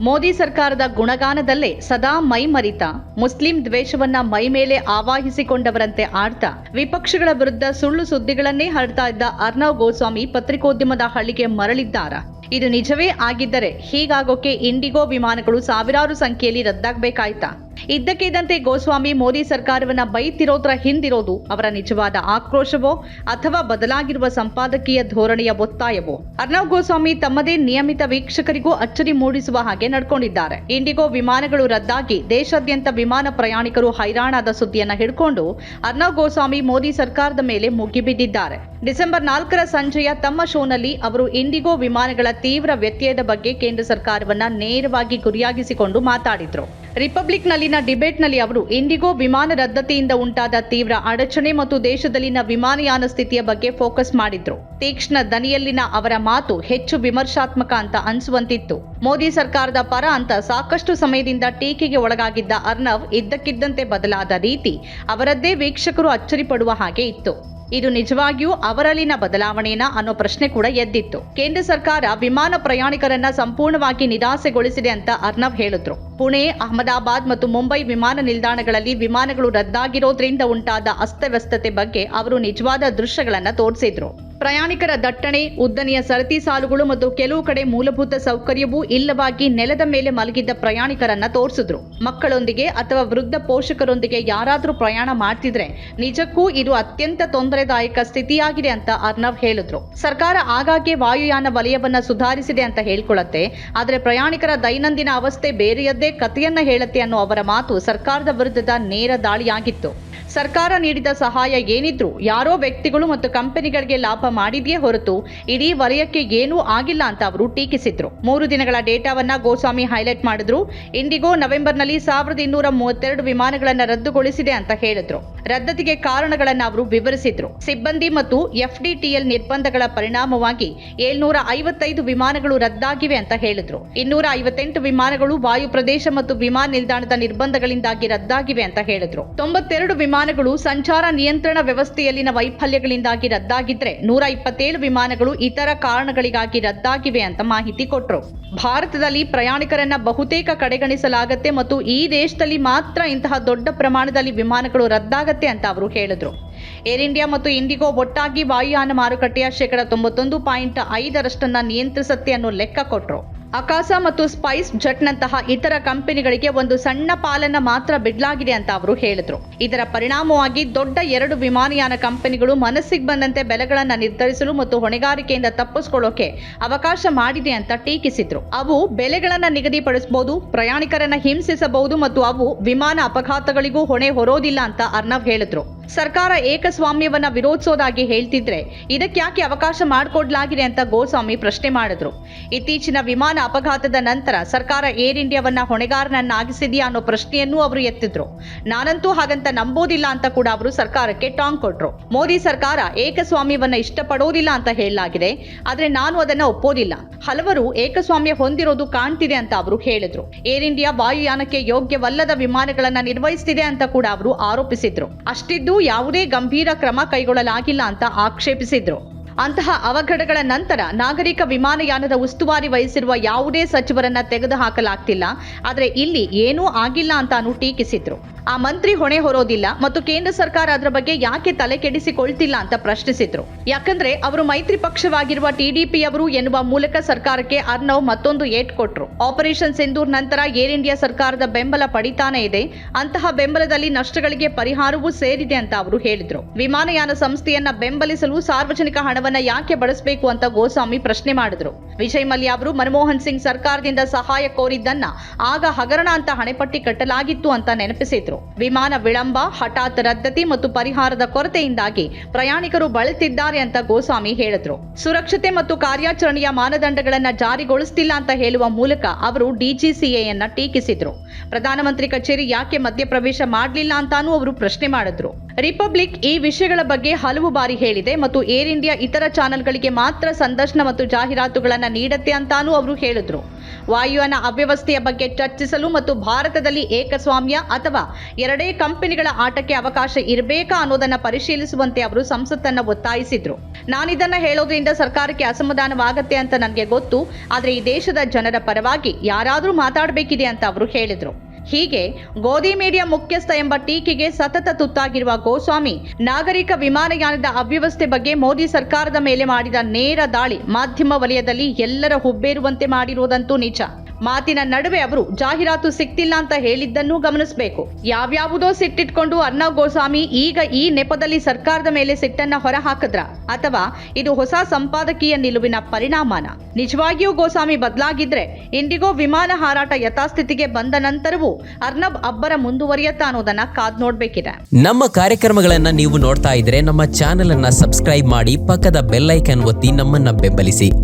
ಮೋದಿ ಸರ್ಕಾರದ ಗುಣಗಾನದಲ್ಲೇ ಸದಾ ಮೈಮರಿತ. ಮುಸ್ಲಿಂ ದ್ವೇಷವನ್ನ ಮೈಮೇಲೆ ಆವಾಹಿಸಿಕೊಂಡವರಂತೆ ಆಡ್ತಾ. ವಿಪಕ್ಷಗಳ ವಿರುದ್ಧ ಸುಳ್ಳು ಸುದ್ದಿಗಳನ್ನೇ ಹರಡ್ತಾ ಇದ್ದ ಅರ್ನವ್ ಗೋಸ್ವಾಮಿ ಪತ್ರಿಕೋದ್ಯಮದ ಹಳ್ಳಿಗೆ ಮರಳಿದ್ದಾರಾ. ಇದು ನಿಜವೇ? ಆಗಿದ್ದರೆ ಹೀಗಾಗೋಕೆ ಇಂಡಿಗೋ ವಿಮಾನಗಳು ಸಾವಿರಾರು ಸಂಖ್ಯೆಯಲ್ಲಿ ರದ್ದಾಗಬೇಕಾಯ್ತಾ? ಇದ್ದಕ್ಕಿದ್ದಂತೆ ಗೋಸ್ವಾಮಿ ಮೋದಿ ಸರ್ಕಾರವನ್ನ ಬೈತಿರೋದ್ರ ಹಿಂದಿರೋದು ಅವರ ನಿಜವಾದ ಆಕ್ರೋಶವೋ ಅಥವಾ ಬದಲಾಗಿರುವ ಸಂಪಾದಕೀಯ ಧೋರಣೆಯ ಒತ್ತಾಯವೋ? ಅರ್ನವ್ ಗೋಸ್ವಾಮಿ ತಮ್ಮದೇ ನಿಯಮಿತ ವೀಕ್ಷಕರಿಗೂ ಅಚ್ಚರಿ ಮೂಡಿಸುವ ಹಾಗೆ ನಡ್ಕೊಂಡಿದ್ದಾರೆ. ಇಂಡಿಗೋ ವಿಮಾನಗಳು ರದ್ದಾಗಿ ದೇಶಾದ್ಯಂತ ವಿಮಾನ ಪ್ರಯಾಣಿಕರು ಹೈರಾಣಾದ ಸುದ್ದಿಯನ್ನ ಹಿಡ್ಕೊಂಡು ಅರ್ನವ್ ಗೋಸ್ವಾಮಿ ಮೋದಿ ಸರ್ಕಾರದ ಮೇಲೆ ಮುಗಿಬಿದ್ದಿದ್ದಾರೆ ಡಿಸೆಂಬರ್ ನಾಲ್ಕರ ಸಂಜೆಯ ತಮ್ಮ ಶೋನಲ್ಲಿ ಅವರು ಇಂಡಿಗೋ ವಿಮಾನಗಳ ತೀವ್ರ ವ್ಯತ್ಯಯದ ಬಗ್ಗೆ ಕೇಂದ್ರ ಸರ್ಕಾರವನ್ನ ನೇರವಾಗಿ ಗುರಿಯಾಗಿಸಿಕೊಂಡು ಮಾತಾಡಿದ್ರು. ರಿಪಬ್ಲಿಕ್ನಲ್ಲಿನ ಡಿಬೇಟ್ನಲ್ಲಿ ಅವರು ಇಂಡಿಗೋ ವಿಮಾನ ರದ್ದತಿಯಿಂದ ಉಂಟಾದ ತೀವ್ರ ಅಡಚಣೆ ಮತ್ತು ದೇಶದಲ್ಲಿನ ವಿಮಾನಯಾನ ಸ್ಥಿತಿಯ ಬಗ್ಗೆ ಫೋಕಸ್ ಮಾಡಿದ್ರು. ತೀಕ್ಷ್ಣ ದನಿಯಲ್ಲಿನ ಅವರ ಮಾತು ಹೆಚ್ಚು ವಿಮರ್ಶಾತ್ಮಕ ಅಂತ ಅನಿಸುವಂತಿತ್ತು. ಮೋದಿ ಸರ್ಕಾರದ ಪರ ಅಂತ ಸಾಕಷ್ಟು ಸಮಯದಿಂದ ಟೀಕೆಗೆ ಒಳಗಾಗಿದ್ದ ಅರ್ನವ್ ಇದ್ದಕ್ಕಿದ್ದಂತೆ ಬದಲಾದ ರೀತಿ ಅವರದ್ದೇ ವೀಕ್ಷಕರು ಅಚ್ಚರಿ ಪಡುವ ಹಾಗೆ ಇತ್ತು. ಇದು ನಿಜವಾಗಿಯೂ ಅವರಲ್ಲಿನ ಬದಲಾವಣೆನ ಅನ್ನೋ ಪ್ರಶ್ನೆ ಕೂಡ ಎದ್ದಿತ್ತು. ಕೇಂದ್ರ ಸರ್ಕಾರ ವಿಮಾನ ಪ್ರಯಾಣಿಕರನ್ನ ಸಂಪೂರ್ಣವಾಗಿ ನಿರಾಸೆಗೊಳಿಸಿದೆ ಅಂತ ಅರ್ನವ್ ಹೇಳಿದ್ರು. ಪುಣೆ, ಅಹಮದಾಬಾದ್ ಮತ್ತು ಮುಂಬೈ ವಿಮಾನ ನಿಲ್ದಾಣಗಳಲ್ಲಿ ವಿಮಾನಗಳು ರದ್ದಾಗಿರೋದ್ರಿಂದ ಉಂಟಾದ ಅಸ್ತವ್ಯಸ್ತತೆ ಬಗ್ಗೆ ಅವರು ನಿಜವಾದ ದೃಶ್ಯಗಳನ್ನ ತೋರಿಸಿದ್ರು. ಪ್ರಯಾಣಿಕರ ದಟ್ಟಣೆ, ಉದ್ದನೆಯ ಸರತಿ ಸಾಲುಗಳು ಮತ್ತು ಕೆಲವು ಕಡೆ ಮೂಲಭೂತ ಸೌಕರ್ಯವೂ ಇಲ್ಲವಾಗಿ ನೆಲದ ಮೇಲೆ ಮಲಗಿದ್ದ ಪ್ರಯಾಣಿಕರನ್ನ ತೋರಿಸಿದ್ರು. ಮಕ್ಕಳೊಂದಿಗೆ ಅಥವಾ ವೃದ್ಧ ಪೋಷಕರೊಂದಿಗೆ ಯಾರಾದರೂ ಪ್ರಯಾಣ ಮಾಡ್ತಿದ್ರೆ ನಿಜಕ್ಕೂ ಇದು ಅತ್ಯಂತ ತೊಂದರೆದಾಯಕ ಸ್ಥಿತಿಯಾಗಿದೆ ಅಂತ ಅರ್ನವ್ ಹೇಳಿದ್ರು. ಸರ್ಕಾರ ಆಗಾಗ್ಗೆ ವಾಯುಯಾನ ವಲಯವನ್ನ ಸುಧಾರಿಸಿದೆ ಅಂತ ಹೇಳ್ಕೊಳ್ಳುತ್ತೆ. ಆದರೆ ಪ್ರಯಾಣಿಕರ ದೈನಂದಿನ ಅವಸ್ಥೆ ಬೇರೆಯದ್ದೇ ಕಥೆಯನ್ನ ಹೇಳುತ್ತೆ ಅನ್ನೋ ಅವರ ಮಾತು ಸರ್ಕಾರದ ವಿರುದ್ಧದ ನೇರ ದಾಳಿಯಾಗಿತ್ತು. ಸರ್ಕಾರ ನೀಡಿದ ಸಹಾಯ ಏನಿದ್ರು ಯಾರೋ ವ್ಯಕ್ತಿಗಳು ಮತ್ತು ಕಂಪನಿಗಳಿಗೆ ಲಾಭ ಮಾಡಿದೆಯೇ ಹೊರತು ಇಡೀ ವಲಯಕ್ಕೆ ಏನೂ ಆಗಿಲ್ಲ ಅಂತ ಅವರು ಟೀಕಿಸಿದ್ರು. ಮೂರು ದಿನಗಳ ಡೇಟಾವನ್ನ ಗೋಸ್ವಾಮಿ ಹೈಲೈಟ್ ಮಾಡಿದ್ರು. ಇಂಡಿಗೋ ನವೆಂಬರ್ನಲ್ಲಿ ಸಾವಿರದ ಇನ್ನೂರ ಮೂವತ್ತೆರಡು ವಿಮಾನಗಳನ್ನ ರದ್ದುಗೊಳಿಸಿದೆ ಅಂತ ಹೇಳಿದ್ರು. ರದ್ದತಿಗೆ ಕಾರಣಗಳನ್ನ ಅವರು ವಿವರಿಸಿದ್ರು. ಸಿಬ್ಬಂದಿ ಮತ್ತು ಎಫ್ಡಿಟಿಎಲ್ ನಿರ್ಬಂಧಗಳ ಪರಿಣಾಮವಾಗಿ ಏಳ್ನೂರ ಐವತ್ತೈದು ವಿಮಾನಗಳು ರದ್ದಾಗಿವೆ ಅಂತ ಹೇಳಿದ್ರು. ಇನ್ನೂರ ಐವತ್ತೆಂಟು ವಿಮಾನಗಳು ವಾಯು ಪ್ರದೇಶ ಮತ್ತು ವಿಮಾನ ನಿಲ್ದಾಣದ ನಿರ್ಬಂಧಗಳಿಂದಾಗಿ ರದ್ದಾಗಿವೆ ಅಂತ ಹೇಳಿದ್ರು. ತೊಂಬತ್ತೆರಡು ವಿಮಾನಗಳು ಸಂಚಾರ ನಿಯಂತ್ರಣ ವ್ಯವಸ್ಥೆಯಲ್ಲಿನ ವೈಫಲ್ಯಗಳಿಂದಾಗಿ ರದ್ದಾಗಿದ್ರೆ ನೂರ ಇಪ್ಪತ್ತೇಳು ವಿಮಾನಗಳು ಇತರ ಕಾರಣಗಳಿಗಾಗಿ ರದ್ದಾಗಿವೆ ಅಂತ ಮಾಹಿತಿ ಕೊಟ್ಟರು ಭಾರತದಲ್ಲಿ ಪ್ರಯಾಣಿಕರನ್ನ ಬಹುತೇಕ ಕಡೆಗಣಿಸಲಾಗತ್ತೆ ಮತ್ತು ಈ ದೇಶದಲ್ಲಿ ಮಾತ್ರ ಇಂತಹ ದೊಡ್ಡ ಪ್ರಮಾಣದಲ್ಲಿ ವಿಮಾನಗಳು ರದ್ದಾಗತ್ತೆ ಅಂತ ಅವರು ಹೇಳಿದ್ರು. ಏರ್ ಇಂಡಿಯಾ ಮತ್ತು ಇಂಡಿಗೋ ಒಟ್ಟಾಗಿ ವಾಯುಯಾನ ಮಾರುಕಟ್ಟೆಯ ಶೇಕಡ ತೊಂಬತ್ತೊಂದು ಪಾಯಿಂಟ್ ಐದರಷ್ಟನ್ನ ನಿಯಂತ್ರಿಸತ್ತೆ ಅನ್ನೋ ಲೆಕ್ಕ ಕೊಟ್ರು. ಅಕಾಸ ಮತ್ತು ಸ್ಪೈಸ್ ಜೆಟ್ನಂತಹ ಇತರ ಕಂಪನಿಗಳಿಗೆ ಒಂದು ಸಣ್ಣ ಪಾಲನ್ನ ಮಾತ್ರ ಬಿಡ್ಲಾಗಿದೆ ಅಂತ ಅವರು ಹೇಳಿದ್ರು. ಇದರ ಪರಿಣಾಮವಾಗಿ ದೊಡ್ಡ ಎರಡು ವಿಮಾನಯಾನ ಕಂಪನಿಗಳು ಮನಸ್ಸಿಗೆ ಬಂದಂತೆ ಬೆಲೆಗಳನ್ನು ನಿರ್ಧರಿಸಲು ಮತ್ತು ಹೊಣೆಗಾರಿಕೆಯಿಂದ ತಪ್ಪಿಸ್ಕೊಳ್ಳೋಕೆ ಅವಕಾಶ ಮಾಡಿದೆ ಅಂತ ಟೀಕಿಸಿದ್ರು. ಅವು ಬೆಲೆಗಳನ್ನು ನಿಗದಿಪಡಿಸಬಹುದು, ಪ್ರಯಾಣಿಕರನ್ನ ಹಿಂಸಿಸಬಹುದು ಮತ್ತು ಅವು ವಿಮಾನ ಅಪಘಾತಗಳಿಗೂ ಹೊಣೆ ಹೊರೋದಿಲ್ಲ ಅಂತ ಅರ್ನವ್ ಹೇಳಿದ್ರು. ಸರ್ಕಾರ ಏಕಸ್ವಾಮ್ಯವನ್ನ ವಿರೋಧಿಸೋದಾಗಿ ಹೇಳ್ತಿದ್ರೆ ಇದಕ್ಯಾಕೆ ಅವಕಾಶ ಮಾಡಿಕೊಡ್ಲಾಗಿದೆ ಅಂತ ಗೋಸ್ವಾಮಿ ಪ್ರಶ್ನೆ ಮಾಡಿದ್ರು. ಇತ್ತೀಚಿನ ವಿಮಾನ ಅಪಘಾತದ ನಂತರ ಸರ್ಕಾರ ಏರ್ ಇಂಡಿಯಾವನ್ನ ಹೊಣೆಗಾರನನ್ನಾಗಿಸಿದೆಯಾ ಅನ್ನೋ ಪ್ರಶ್ನೆಯನ್ನೂ ಅವರು ಎತ್ತಿದ್ರು. ನಾನಂತೂ ಹಾಗಂತ ನಂಬೋದಿಲ್ಲ ಅಂತ ಕೂಡ ಅವರು ಸರ್ಕಾರಕ್ಕೆ ಟಾಂಗ್ ಕೊಟ್ರು. ಮೋದಿ ಸರ್ಕಾರ ಏಕಸ್ವಾಮ್ಯವನ್ನ ಇಷ್ಟಪಡೋದಿಲ್ಲ ಅಂತ ಹೇಳಲಾಗಿದೆ. ಆದ್ರೆ ನಾನು ಅದನ್ನ ಒಪ್ಪೋದಿಲ್ಲ. ಹಲವರು ಏಕಸ್ವಾಮ್ಯ ಹೊಂದಿರೋದು ಕಾಣ್ತಿದೆ ಅಂತ ಅವರು ಹೇಳಿದ್ರು. ಏರ್ ಇಂಡಿಯಾ ವಾಯುಯಾನಕ್ಕೆ ಯೋಗ್ಯವಲ್ಲದ ವಿಮಾನಗಳನ್ನ ನಿರ್ವಹಿಸ್ತಿದೆ ಅಂತ ಕೂಡ ಅವರು ಆರೋಪಿಸಿದ್ರು. ಅಷ್ಟಿದ್ದು ಯಾವುದೇ ಗಂಭೀರ ಕ್ರಮ ಕೈಗೊಳ್ಳಲಾಗಿಲ್ಲ ಅಂತ ಆಕ್ಷೇಪಿಸಿದ್ರು. ಅಂತಹ ಅವಘಡಗಳ ನಂತರ ನಾಗರಿಕ ವಿಮಾನಯಾನದ ಉಸ್ತುವಾರಿ ವಹಿಸಿರುವ ಯಾವುದೇ ಸಚಿವರನ್ನ ತೆಗೆದುಹಾಕಲಾಗ್ತಿಲ್ಲ. ಆದರೆ ಇಲ್ಲಿ ಏನೂ ಆಗಿಲ್ಲ ಅಂತಾನು ಟೀಕಿಸಿದ್ರು. ಆ ಮಂತ್ರಿ ಹೊಣೆ ಹೊರೋದಿಲ್ಲ ಮತ್ತು ಕೇಂದ್ರ ಸರ್ಕಾರ ಅದರ ಬಗ್ಗೆ ಯಾಕೆ ತಲೆ ಕೆಡಿಸಿಕೊಳ್ತಿಲ್ಲ ಅಂತ ಪ್ರಶ್ನಿಸಿದ್ರು. ಯಾಕಂದ್ರೆ ಅವರು ಮೈತ್ರಿ ಪಕ್ಷವಾಗಿರುವ ಟಿಡಿಪಿಯವರು ಎನ್ನುವ ಮೂಲಕ ಸರ್ಕಾರಕ್ಕೆ ಅರ್ನವ್ ಮತ್ತೊಂದು ಏಟ್ ಕೊಟ್ರು. ಆಪರೇಷನ್ ಸಿಂಧೂರ್ ನಂತರ ಏರ್ ಇಂಡಿಯಾ ಸರ್ಕಾರದ ಬೆಂಬಲ ಪಡಿತಾನೆ ಇದೆ. ಅಂತಹ ಬೆಂಬಲದಲ್ಲಿ ನಷ್ಟಗಳಿಗೆ ಪರಿಹಾರವೂ ಸೇರಿದೆ ಅಂತ ಅವರು ಹೇಳಿದ್ರು. ವಿಮಾನಯಾನ ಸಂಸ್ಥೆಯನ್ನ ಬೆಂಬಲಿಸಲು ಸಾರ್ವಜನಿಕ ಹಣವನ್ನ ಯಾಕೆ ಬಳಸಬೇಕು ಅಂತ ಗೋಸ್ವಾಮಿ ಪ್ರಶ್ನೆ ಮಾಡಿದ್ರು. ವಿಜಯ್ ಮಲ್ಯ ಅವರು, ಮನಮೋಹನ್ ಸಿಂಗ್ ಸರ್ಕಾರದಿಂದ ಸಹಾಯ ಕೋರಿದ್ದನ್ನ ಆಗ ಹಗರಣ ಅಂತ ಹಣೆಪಟ್ಟಿ ಕಟ್ಟಲಾಗಿತ್ತು ಅಂತ ನೆನಪಿಸಿದ್ರು. ವಿಮಾನ ವಿಳಂಬ, ಹಠಾತ್ ರದ್ದತಿ ಮತ್ತು ಪರಿಹಾರದ ಕೊರತೆಯಿಂದಾಗಿ ಪ್ರಯಾಣಿಕರು ಬಳಲ್ತಿದ್ದಾರೆ ಅಂತ ಗೋಸ್ವಾಮಿ ಹೇಳಿದ್ರು. ಸುರಕ್ಷತೆ ಮತ್ತು ಕಾರ್ಯಾಚರಣೆಯ ಮಾನದಂಡಗಳನ್ನ ಜಾರಿಗೊಳಿಸುತ್ತಿಲ್ಲ ಅಂತ ಹೇಳುವ ಮೂಲಕ ಅವರು ಡಿಜಿಸಿಎಯನ್ನ ಟೀಕಿಸಿದ್ರು. ಪ್ರಧಾನಮಂತ್ರಿ ಕಚೇರಿ ಯಾಕೆ ಮಧ್ಯಪ್ರವೇಶ ಮಾಡಲಿಲ್ಲ ಅಂತಾನೂ ಅವರು ಪ್ರಶ್ನೆ ಮಾಡಿದ್ರು. ರಿಪಬ್ಲಿಕ್ ಈ ವಿಷಯಗಳ ಬಗ್ಗೆ ಹಲವು ಬಾರಿ ಹೇಳಿದೆ ಮತ್ತು ಏರ್ ಇಂಡಿಯಾ ಇತರ ಚಾನೆಲ್ಗಳಿಗೆ ಮಾತ್ರ ಸಂದರ್ಶನ ಮತ್ತು ಜಾಹೀರಾತುಗಳನ್ನು ನೀಡುತ್ತೆ ಅಂತಾನೂ ಅವರು ಹೇಳಿದ್ರು. ವಾಯುಯಾನ ಅವ್ಯವಸ್ಥೆಯ ಬಗ್ಗೆ ಚರ್ಚಿಸಲು ಮತ್ತು ಭಾರತದಲ್ಲಿ ಏಕಸ್ವಾಮ್ಯ ಅಥವಾ ಎರಡೇ ಕಂಪನಿಗಳ ಆಟಕ್ಕೆ ಅವಕಾಶ ಇರಬೇಕಾ ಅನ್ನೋದನ್ನು ಪರಿಶೀಲಿಸುವಂತೆ ಅವರು ಸಂಸತ್ತನ್ನು ಒತ್ತಾಯಿಸಿದ್ರು. ನಾನಿದನ್ನ ಹೇಳೋದ್ರಿಂದ ಸರ್ಕಾರಕ್ಕೆ ಅಸಮಾಧಾನವಾಗತ್ತೆ ಅಂತ ನನಗೆ ಗೊತ್ತು, ಆದರೆ ಈ ದೇಶದ ಜನರ ಪರವಾಗಿ ಯಾರಾದರೂ ಮಾತಾಡಬೇಕಿದೆ ಅಂತ ಅವರು ಹೇಳಿದ್ರು. ಹೀಗೆ ಗೋಧಿ ಮೀಡಿಯಾ ಮುಖ್ಯಸ್ಥ ಎಂಬ ಟೀಕೆಗೆ ಸತತ ತುತ್ತಾಗಿರುವ ಗೋಸ್ವಾಮಿ ನಾಗರಿಕ ವಿಮಾನಯಾನದ ಅವ್ಯವಸ್ಥೆ ಬಗ್ಗೆ ಮೋದಿ ಸರ್ಕಾರದ ಮೇಲೆ ಮಾಡಿದ ನೇರ ದಾಳಿ ಮಾಧ್ಯಮ ವಲಯದಲ್ಲಿ ಎಲ್ಲರ ಹುಬ್ಬೇರುವಂತೆ ಮಾಡಿರುವುದಂತೂ ನಿಜ. ಮಾತಿನ ನಡುವೆ ಅವರು ಜಾಹೀರಾತು ಸಿಕ್ತಿಲ್ಲ ಅಂತ ಹೇಳಿದ್ದನ್ನು ಗಮನಿಸಬೇಕು. ಯಾವ್ಯಾವುದೋ ಸಿಟ್ಟಿಟ್ಕೊಂಡು ಅರ್ಣವ್ ಗೋಸ್ವಾಮಿ ಈಗ ಈ ನೆಪದಲ್ಲಿ ಸರ್ಕಾರದ ಮೇಲೆ ಸಿಟ್ಟನ್ನ ಹೊರಹಾಕಿದ್ರ ಅಥವಾ ಇದು ಹೊಸ ಸಂಪಾದಕೀಯ ನಿಲುವಿನ ಪರಿಣಾಮನ. ನಿಜವಾಗಿಯೂ ಗೋಸ್ವಾಮಿ ಬದಲಾಗಿದ್ರೆ ಇಂಡಿಗೋ ವಿಮಾನ ಹಾರಾಟ ಯಥಾಸ್ಥಿತಿಗೆ ಬಂದ ನಂತರವೂ ಅರ್ನಬ್ ಅಬ್ಬರ ಮುಂದುವರಿಯತ್ತಾ ಅನ್ನೋದನ್ನ ಕಾದ್ ನೋಡ್ಬೇಕಿದೆ. ನಮ್ಮ ಕಾರ್ಯಕ್ರಮಗಳನ್ನ ನೀವು ನೋಡ್ತಾ ಇದ್ರೆ ನಮ್ಮ ಚಾನೆಲ್ ಅನ್ನ ಸಬ್ಸ್ಕ್ರೈಬ್ ಮಾಡಿ ಪಕ್ಕದ ಬೆಲ್ ಒತ್ತಿ ನಮ್ಮನ್ನ ಬೆಂಬಲಿಸಿ.